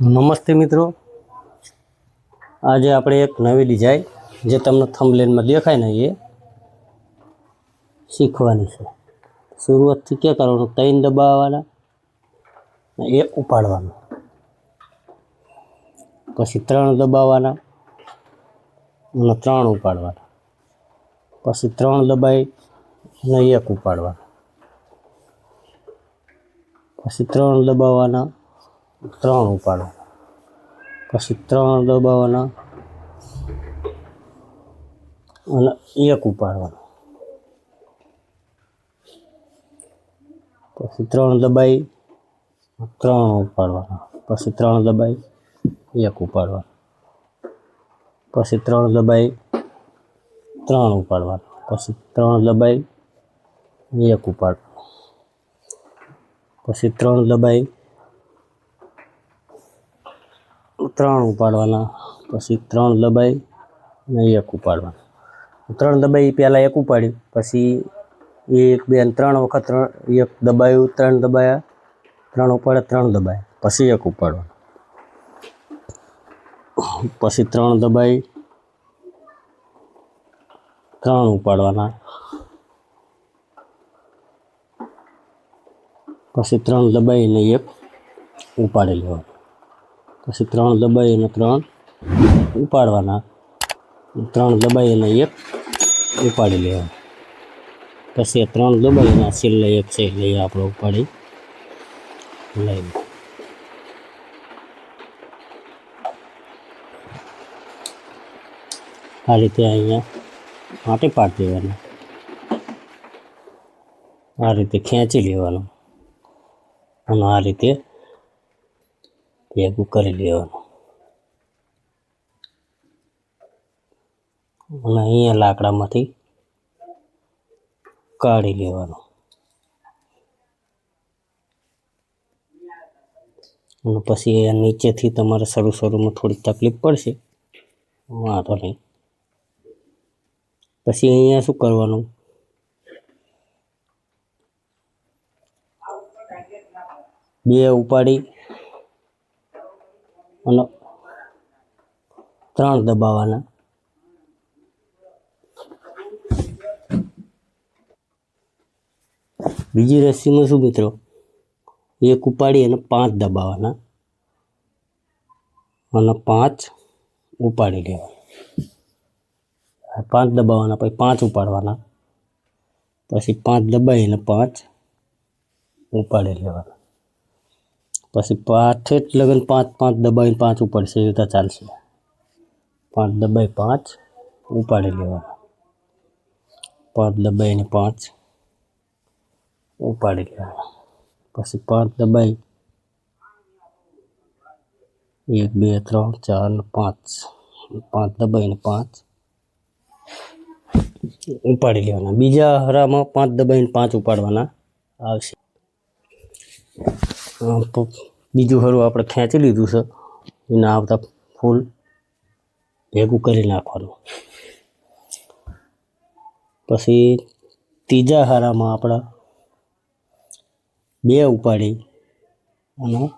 નમસ્તે મિત્રો. આજે આપણે એક નવી ડિઝાઇન જે તમને થંબલેનમાં દેખાય ને એ શીખવાની છે. શરૂઆતથી ક્યાં કરવાનું? તૈન દબાવવાના એક ઉપાડવાનું. પછી ત્રણ દબાવવાના અને ત્રણ ઉપાડવાના. પછી ત્રણ દબાઈ અને એક ઉપાડવાના. પછી ત્રણ દબાવવાના ત્રણ ઉપાડો. પછી ત્રણ દબાવવાના અને એક ઉપાડવાનો. પછી ત્રણ દબાઈ, ત્રણ ઉપાડવાના. પછી ત્રણ દબાઈ, એક ઉપાડવાનો. પછી ત્રણ દબાઈ, ત્રણ ઉપાડવાના. પછી ત્રણ દબાઈ, એક ઉપાડવાનું. પછી ત્રણ દબાઈ ત્રણ ઉપાડવાના, પછી ત્રણ દબાઈ અને એક ઉપાડવાના. ત્રણ દબાઈ પહેલાં એક ઉપાડ્યું, પછી એક, બે ત્રણ વખત ત્રણ, એક દબાયું, ત્રણ દબાયા, ત્રણ ઉપાડ્યા, ત્રણ દબાયા, પછી એક ઉપાડવાનું. પછી ત્રણ દબાઈ, ત્રણ ઉપાડવાના, પછી ત્રણ દબાઈને એક ઉપાડી લેવાનું પછી ત્રણ દબાઈ અને ત્રણ ઉપાડવાના. ત્રણ દબાઈ અને એક ઉપાડી લેવા. પછી ત્રણ દબાઈ અને છેલ્લે એક છે એટલે આપણે ઉપાડી લઈ આ રીતે અહીંયા માટે પાડી દેવાનું. આ રીતે ખેંચી લેવાનું. અને આ રીતે ભેગું કરી લેવાનું. અને અહીંયા લાકડામાંથી કાઢી લેવાનું. અને પછી નીચેથી તમારે શરૂ શરૂમાં થોડી તકલીફ પડશે. વાંધો નહીં. પછી અહીંયા શું કરવાનું? બે ઉપાડી અને ત્રણ દબાવવાના બીજી રસ્સીમાં શું મિત્રો? એક ઉપાડી અને પાંચ દબાવવાના અને પાંચ ઉપાડી લેવાના. પાંચ દબાવવાના પછી પાંચ ઉપાડવાના. પછી પાંચ દબાઈ અને પાંચ ઉપાડી લેવાના. પછી પાંચ જ લગન પાંચ પાંચ દબાઈને પાંચ ઉપાડશે, એ રીતે ચાલશે. પાંચ દબાઈ પાંચ, ઉપાડી લેવાના. પાંચ દબાઈને પાંચ, ઉપાડી લેવાના. પછી પાંચ દબાઈ. એક, બે, ત્રણ, ચાર ને પાંચ. પાંચ દબાઈને પાંચ, ઉપાડી લેવાના. બીજા હરામાં પાંચ દબાઈને પાંચ ઉપાડવાના આવશે. આમ તો બીજું હરું આપણે ખેંચી લીધું છે. એના આવતા ફૂલ ભેગું કરી નાખવાનું. પછી ત્રીજા હારામાં આપણા બે ઉપાડી અને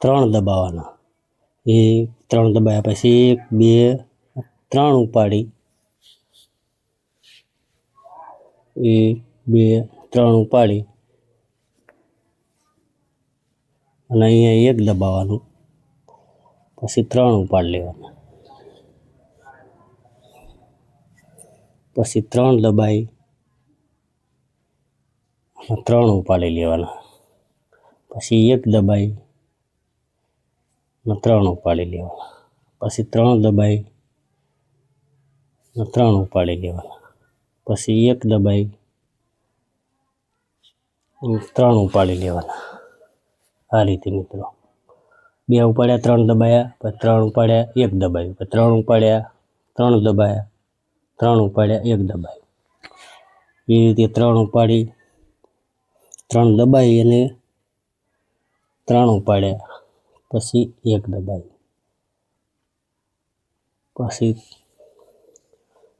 ત્રણ દબાવવાના એ ત્રણ દબાવ્યા પછી એક, બે, ત્રણ ઉપાડી. એ બે, ત્રણ ઉપાડી. અને અહીંયા એક દબાવવાનું. પછી ત્રણ ઉપાડ લેવાના. પછી ત્રણ દબાઈ. ત્રણ ઉપાડી લેવાના. પછી એક દબાઈ. ત્રણ ઉપાડી લેવાના. પછી ત્રણ દબાઈ. ત્રણ ઉપાડી લેવાના. પછી એક દબાઈ. ત્રણ ઉપાડી લેવાના. આ રીતે મિત્રો. બે ઉપાડ્યા, ત્રણ દબાયા, પછી ત્રણ ઉપાડ્યા, એક દબાયું. પછી ત્રણ ઉપાડ્યા, ત્રણ દબાયા, ત્રણ ઉપાડ્યા, એક દબાયું. એ રીતે ત્રણ ઉપાડી, ત્રણ દબાઈ અને ત્રણ ઉપાડ્યા, પછી એક દબાયું. પછી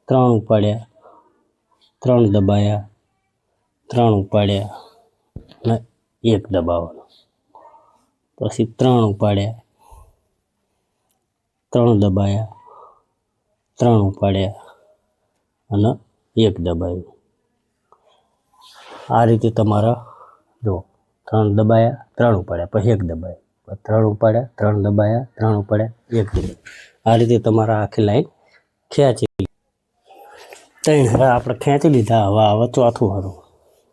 ત્રણ ઉપાડ્યા, ત્રણ દબાયા, ત્રણ ઉપાડ્યા અને એક દબાવવાનો. પછી ત્રણ ઉપાડ્યા. ત્રણ દબાયા. ત્રણ ઉપાડ્યા અને એક દબાયું. આ રીતે તમારા જો ત્રણ દબાયા, ત્રણ ઉપાડ્યા, પછી એક દબાયા. ત્રણ ઉપાડ્યા, ત્રણ દબાયા, ત્રણ ઉપાડ્યા, એક દબાયું. આ રીતે તમારા આખી લાઈન ખેંચી ત્રણ હવે આપણે ખેંચી લીધા. હવે હવે ચોથું હારું.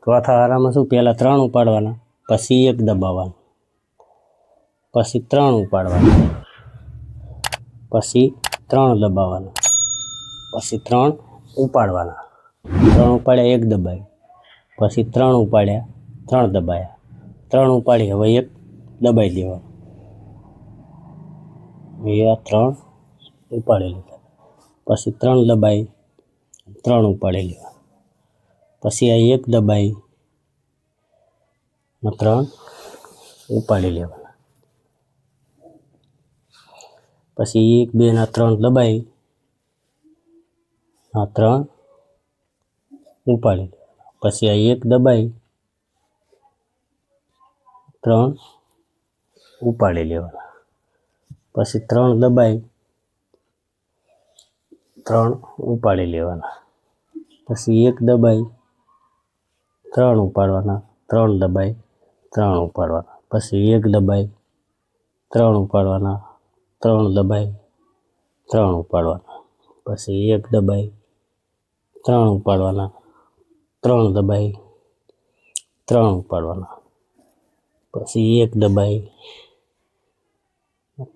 ચોથા હારામાં શું? પહેલાં ત્રણ ઉપાડવાના, પછી એક દબાવવાનું. પછી ત્રણ ઉપાડવાના. પછી ત્રણ દબાવવાના. પછી ત્રણ ઉપાડવાના. ત્રણ ઉપાડ્યા, એક દબાયું પછી ત્રણ ઉપાડ્યા, ત્રણ દબાયા. ત્રણ ઉપાડી, હવે એક દબાઈ દેવાનું. એ આ ત્રણ ઉપાડી લીધા પછી ત્રણ દબાઈ, ત્રણ ઉપાડી લેવા પછી આ એક દબાઈ ને ત્રણ ઉપાડી લેવાના. પછી એક, બે ના ત્રણ દબાઈ. આ ત્રણ ઉપાડી પછી આ એક દબાઈ. ત્રણ ઉપાડી લેવાના. પછી ત્રણ દબાઈ. ત્રણ ઉપાડી લેવાના. પછી એક દબાઈ. ત્રણ ઉપાડવાના. ત્રણ દબાઈ. ત્રણ ઉપાડવાના. પછી એક દબાઈ. ત્રણ ઉપાડવાના. ત્રણ દબાઈ, ત્રણ ઉપાડવાના. પછી એક દબાઈ, ત્રણ ઉપાડવાના, ત્રણ દબાઈ, ત્રણ ઉપાડવાના. પછી એક દબાઈ,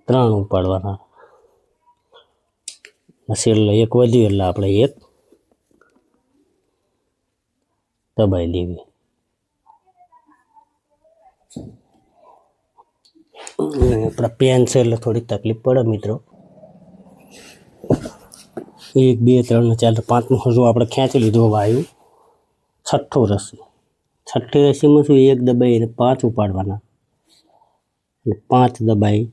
ત્રણ ઉપાડવાના. છેલ્લે એક વધ્યું એટલે આપણે એક દબાઈ દેવી અને આપણા પેન છે એટલે થોડી તકલીફ પડે મિત્રો. એક, બે, ત્રણ, ચાર પાંચમું હજુ આપણે ખેંચી લીધું વાયુ છઠ્ઠું રસી. છઠ્ઠી રસીમાં શું એક દબાઈ અને પાંચ ઉપાડવાના. અને પાંચ દબાઈ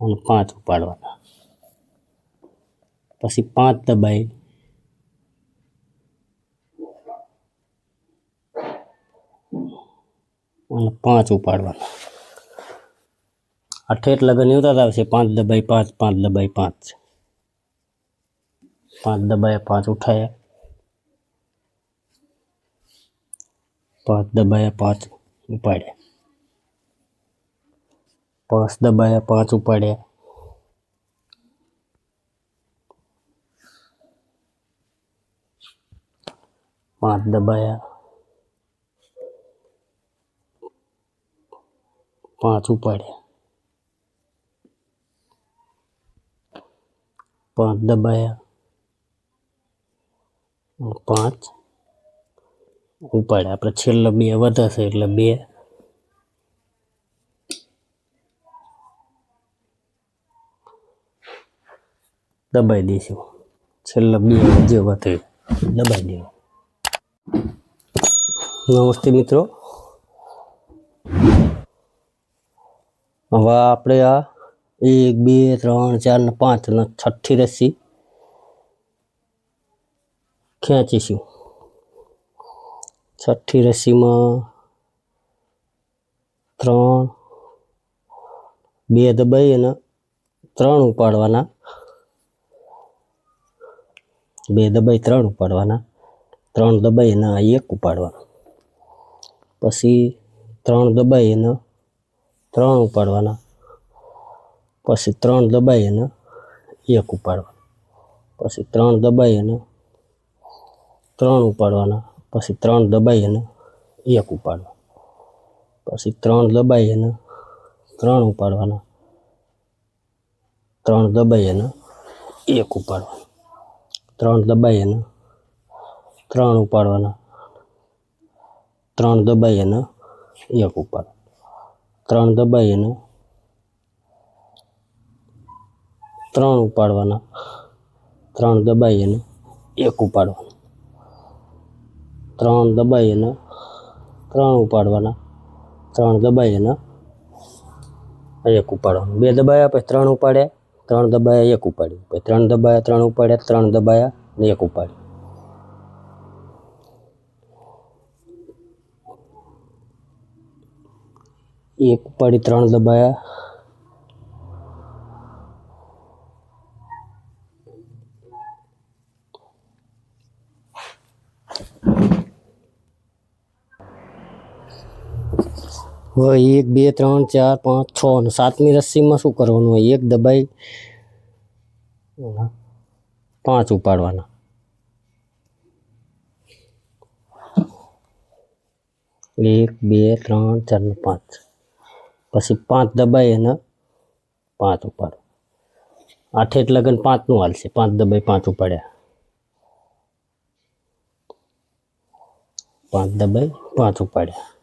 અને પાંચ ઉપાડવાના. પછી પાંચ દબાઈ અને પાંચ ઉપાડવાના. આ ઠેઠ લગન એવું થતા આવશે પાંચ દબાઈ પાંચ પાંચ દબાઈ પાંચ પાંચ દબાયા પાંચ ઉઠાયા પાંચ દબાયા પાંચ ઉપાડ્યા પાંચ દબાયા પાંચ ઉપાડ્યા પાંચ દબાયા પાંચ ઉપાડ્યા પાંચ દબાયા. પાંચ. ઉપાડ્યા. આપણે છેલ્લા બે વધશે એટલે બે. દબાઈ દઈશું. છેલ્લા બે જે વધે દબાઈ દેવું. નમસ્તે મિત્રો. હવે આપણે આ એક, બે, ત્રણ, ચાર, ને પાંચ, ને છઠ્ઠી રસ્સી ખેંચીશું. છઠ્ઠી રસ્સીમાં ત્રણ, બે દબાઈ અને ત્રણ ઉપાડવાના. બે દબાઈ, ત્રણ ઉપાડવાના. ત્રણ દબાઈ અને એક ઉપાડવાનો. પછી ત્રણ દબાઈ અને ત્રણ ઉપાડવાના. પછી ત્રણ દબાઈ અને એક ઉપાડવાનું પછી ત્રણ દબાઈ અને ત્રણ ઉપાડવાના. પછી ત્રણ દબાઈ અને એક ઉપાડવાનું પછી ત્રણ દબાઈ અને ત્રણ ઉપાડવાના. ત્રણ દબાઈ અને એક ઉપાડવાનું ત્રણ દબાઈ અને ત્રણ ઉપાડવાના. ત્રણ દબાઈ અને એક ઉપાડ ત્રણ દબાઈ અને ત્રણ ઉપાડવાના. ત્રણ દબાઈ અને એક ઉપાડવાનું. ત્રણ દબાઈ અને ત્રણ ઉપાડવાના. ત્રણ દબાઈ અને એક ઉપાડવાનું. બે દબાયા પછી ત્રણ ઉપાડ્યા. ત્રણ દબાયા, એક ઉપાડ્યું. પછી ત્રણ દબાયા, ત્રણ ઉપાડ્યા, ત્રણ દબાયા ને એક ઉપાડ્યું. એક ઉપાડી, ત્રણ દબાયા. હવે એક, બે, ત્રણ, ચાર, પાંચ, છ અને સાતમી રસ્સીમાં શું કરવાનું હોય? એક દબાઈ, પાંચ ઉપાડવાના. એક, બે, ત્રણ, ચાર ને પાંચ. પછી પાંચ દબાઈ અને પાંચ ઉપાડો. આઠે એટલે લગન પાંચનું હાલશે. પાંચ દબાઈ, પાંચ ઉપાડ્યા. પાંચ દબાઈ, પાંચ ઉપાડ્યા.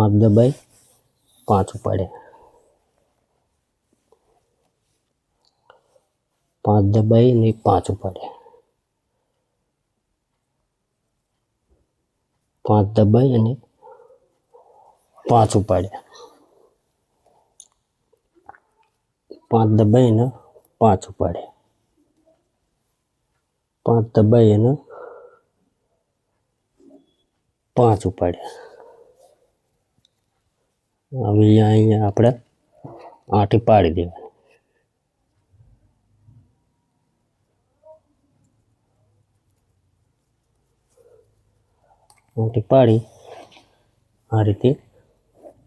પાંચ દબાઈ, પાંચ ઉપાડે. પાંચ દબાઈ ને પાંચ ઉપાડે. પાંચ દબાઈ અને પાંચ ઉપાડે. પાંચ દબાઈ અને પાંચ ઉપાડે. પાંચ દબાઈ અને પાંચ ઉપાડ્યા હવે અહીંયા અહીંયા આપણે આઠી પાડી દેવાની. આંટી પાડી, આ રીતે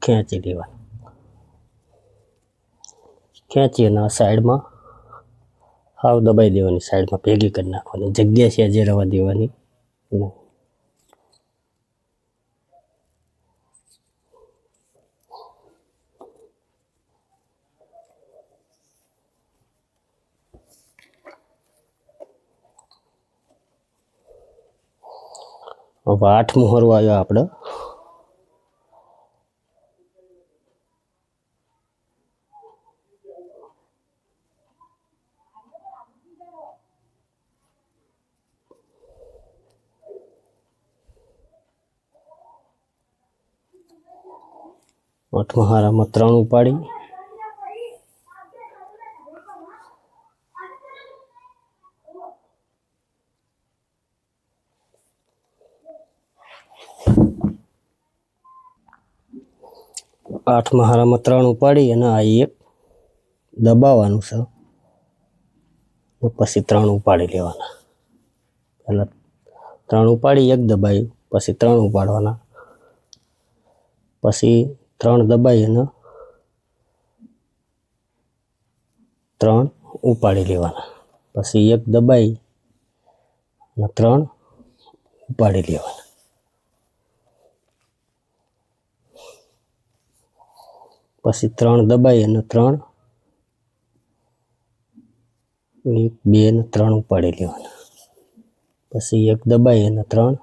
ખેંચી દેવાની. ખેંચી અને સાઈડમાં હાવ દબાઈ દેવાની, સાઈડમાં ભેગી કરી નાખવાની. જગ્યા છે જે રવા દેવાની. નહીં હવે આઠમું હરવા આવ્યો આપણે આઠમા હારામાં ત્રણ ઉપાડી. આઠમા હારામાં ત્રણ ઉપાડી અને આ એક દબાવવાનું છે. પછી ત્રણ ઉપાડી લેવાના. પહેલાં ત્રણ ઉપાડી, એક દબાયું, પછી ત્રણ ઉપાડવાના. પછી ત્રણ દબાઈ અને ત્રણ ઉપાડી લેવાના. પછી એક દબાઈ અને ત્રણ ઉપાડી લેવાના. પછી ત્રણ દબાઈ અને ત્રણ એક બે ને ત્રણ ઉપાડી લેવાના. પછી એક દબાઈ અને ત્રણ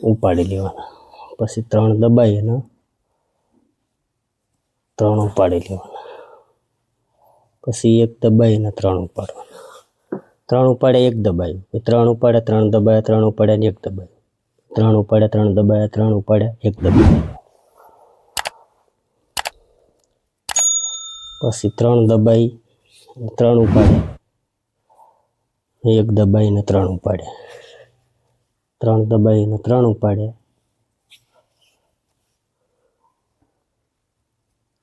ઉપાડી લેવાના. પછી ત્રણ દબાઈ અને ત્રણ ઉપાડી લેવાના. પછી એક દબાઈ અને ત્રણ ઉપાડવાના. ત્રણ ઉપાડે એક દબાયું ત્રણ ઉપાડે, ત્રણ દબાયા, ત્રણ ઉપાડે એક દબાયું ત્રણ ઉપાડે, ત્રણ દબાયા, ત્રણ ઉપાડ્યા એક દબાયું પછી ત્રણ દબાઈ, ત્રણ ઉપાડે. એક દબાઈને ત્રણ ઉપાડે. ત્રણ દબાઈને ત્રણ ઉપાડ્યા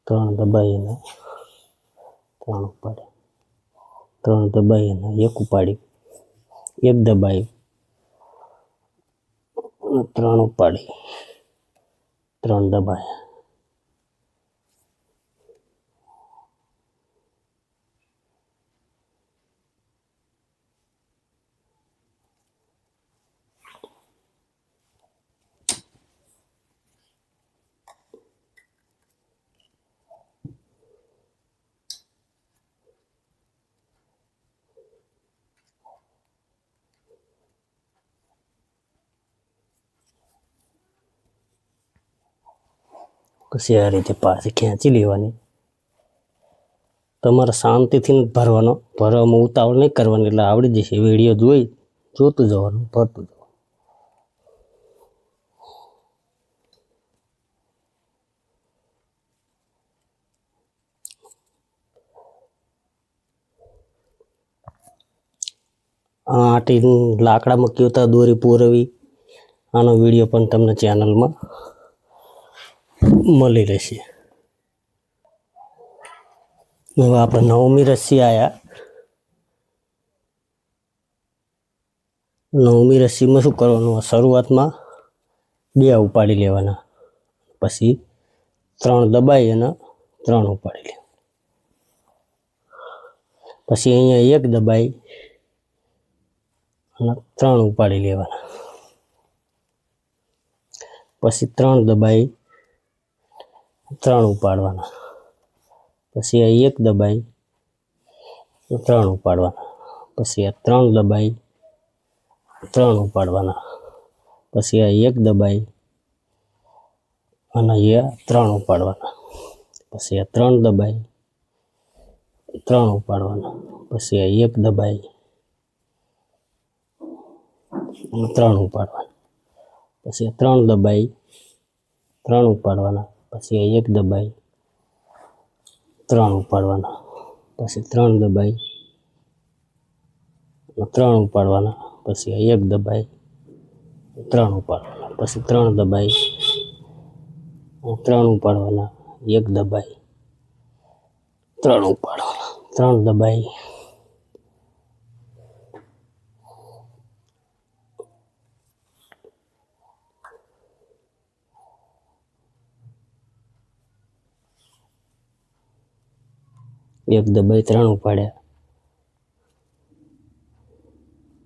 ત્રણ દબાઈને ત્રણ ઉપાડે. ત્રણ દબાઈને એક ઉપાડી. એક દબાઈ ત્રણ ઉપાડી. ત્રણ દબાયા પછી રીતે પાછી ખેંચી લેવાની. તમારે શાંતિથી ભરવાનો. ભરવામાં ઉતાવળ નહીં કરવાની, એટલે આવડી જશે. વીડિયો જોઈ, જોતું જવાનું, ભરતું જવાનું. આટી લાકડા મૂકી હતા દોરી પૂરવી? આનો વીડિયો પણ તમને ચેનલમાં મળી રહેશે. હવે આપણે નવમી રસી આવ્યા નવમી રસીમાં શું કરવાનું? શરૂઆતમાં બે ઉપાડી લેવાના. પછી ત્રણ દબાઈ અને ત્રણ ઉપાડી લે પછી અહીંયા એક દબાઈ અને ત્રણ ઉપાડી લેવાના. પછી ત્રણ દબાઈ ત્રણ ઉપાડવાના. પછી આ એક દબાઈ ત્રણ ઉપાડવાના. પછી આ ત્રણ દબાઈ, ત્રણ ઉપાડવાના. પછી આ એક દબાઈ અને અહીંયા ત્રણ ઉપાડવાના. પછી આ ત્રણ દબાઈ, ત્રણ ઉપાડવાના. પછી આ એક દબાઈ ત્રણ ઉપાડવાના. પછી આ ત્રણ દબાઈ, ત્રણ ઉપાડવાના. પછી એક દબાઈ. ત્રણ ઉપાડવાના. પછી ત્રણ દબાઈ. ત્રણ ઉપાડવાના. પછી એક દબાઈ. ત્રણ ઉપાડવાના. પછી ત્રણ દબાઈ. ત્રણ ઉપાડવાના. એક દબાઈ. ત્રણ ઉપાડવાના. ત્રણ દબાઈ. એક દબાઈ ત્રણ ઉપાડ્યા.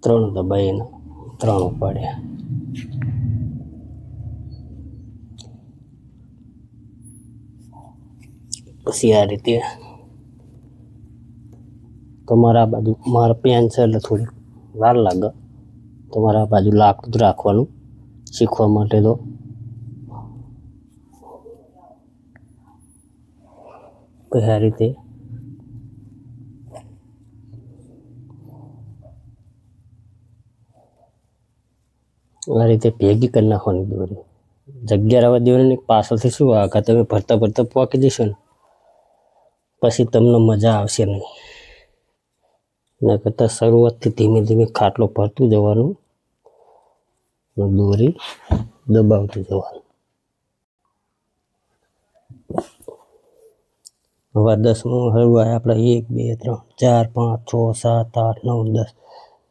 ત્રણ દબાઈને ત્રણ ઉપાડ્યા. પછી આ રીતે તમારા આ બાજુ મારા પેન છે એટલે થોડી વાર લાગે. તમારા આ બાજુ લાકડું રાખવાનું શીખવા માટે તો. આ રીતે આ રીતે ભેગી કરી નાખવાની દોરી. જગ્યા રહેવા દેવાની. પાછળથી શું આગળ તમે ભરતા ભરતા પોકી જશો ને? પછી તમને મજા આવશે નહીં. એના કરતાં શરૂઆતથી ધીમે ધીમે ખાટલો ભરતું જવાનું દોરી દબાવતું જવાનું. હવે દસમું હળવાય આપણે એક, બે, ત્રણ, ચાર, પાંચ, છ, સાત, આઠ, નવ, દસ.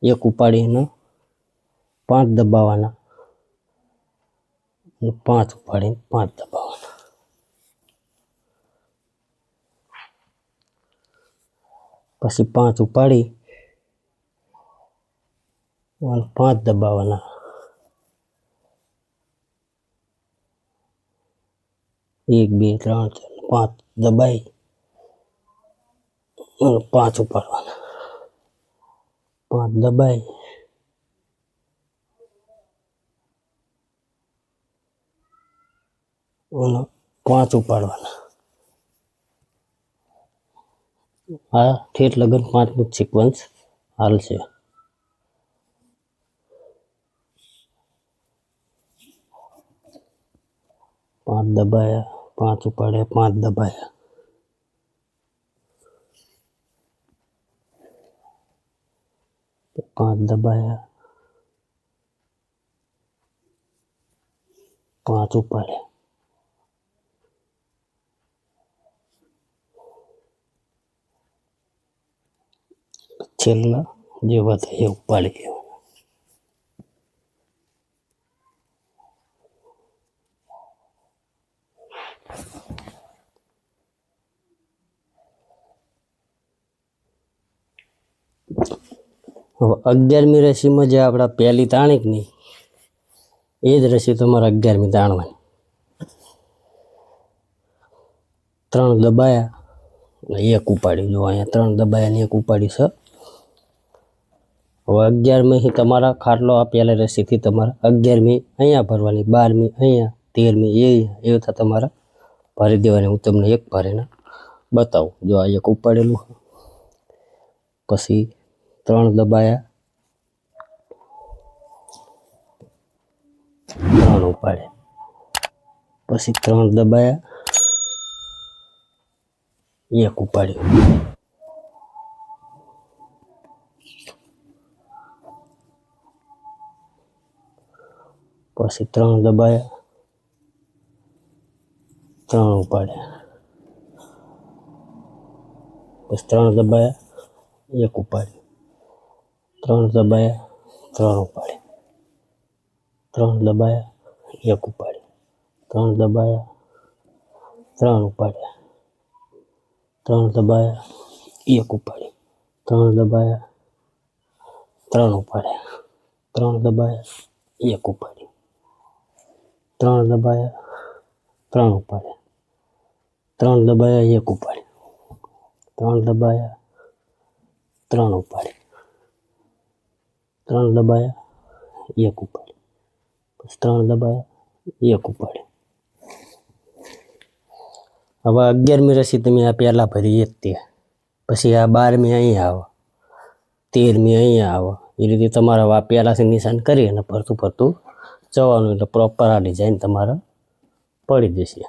એક ઉપાડીને પાંચ દબાવવાના. પાંચ ઉપાડીને પાંચ દબાવવાના. પછી પાંચ ઉપાડી પાંચ દબાવવાના. એક, બે, ત્રણ, ચાર, પાંચ દબાઈ પાંચ ઉપાડવાના. પાંચ દબાઈ અને પાંચ ઉપાડવાના. આ ઠેઠ લગન પાંચમું સિક્વન્સ હાલશે પાંચ દબાયા, પાંચ ઉપાડ્યા, પાંચ દબાયા. પાંચ દબાયા. પાંચ ઉપાડ્યા. છેલ્લા જે વધે એ ઉપાડી લેવાના હવે અગિયારમી રસીમાં જે આપણા પહેલી તાણીકની એ જ રસી તમારે અગિયારમી તાણવાની. ત્રણ દબાયા એક ઉપાડી જો અહીંયા ત્રણ દબાયા ને એક ઉપાડી છે હવે અગિયારમી તમારા ખાટલો આ રસીથી તમારે અગિયારમી અહીંયા ભરવાની, બારમી અહીંયા, તેરમી એ એ રીતે તમારે. ભરી દેવાની, હું તમને એક ભરીને બતાવું. જો આ એક ઉપાડેલું પછી ત્રણ દબાયા. ત્રણ ઉપાડ્યા. પછી ત્રણ દબાયા. એક ઉપાડ્યું. પછી ત્રણ દબાયા. ત્રણ ઉપાડ્યા. પછી ત્રણ દબાયા, એક ઉપાડ્યું. ત્રણ દબાયા, ત્રણ ઉપાડ્યા. ત્રણ દબાયા, એક ઉપાડ્યું. ત્રણ દબાયા, ત્રણ ઉપાડ્યા. ત્રણ દબાયા, એક ઉપાડ્યું. ત્રણ દબાયા, ત્રણ ઉપાડ્યા. ત્રણ દબાયા, એક ઉપાડ્યું. ત્રણ દબાયા ત્રણ ઉપાડ્યા ત્રણ દબાયા એક ઉપાડ્યું ત્રણ દબાયા ત્રણ ઉપાડ્યા ત્રણ દબાયા એક ઉપાડ્યું પછી ત્રણ દબાયા એક ઉપાડ્યું હવે અગિયારમી રસી તમે આ પહેલાં ભરી જ તે પછી આ બારમી અહીંયા આવે તેરમી અહીંયા આવે એ રીતે તમારે આ પહેલાંથી નિશાન કરી અને ફરતું ફરતું જવાનું એટલે પ્રોપર આ ડિઝાઇન તમારે પડી જશે.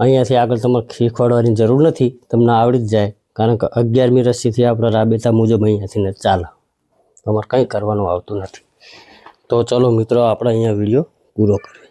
અહીંયાથી આગળ તમારે શીખવાડવાની જરૂર નથી, તમને આવડી જ જાય. કારણ કે અગિયારમી રસીથી આપણે રાબેતા મુજબ અહીંયાથી ને ચાલે. તમારે કંઈ કરવાનું આવતું નથી. તો ચલો મિત્રો, આપણે અહીંયા વીડિયો પૂરો કરીએ.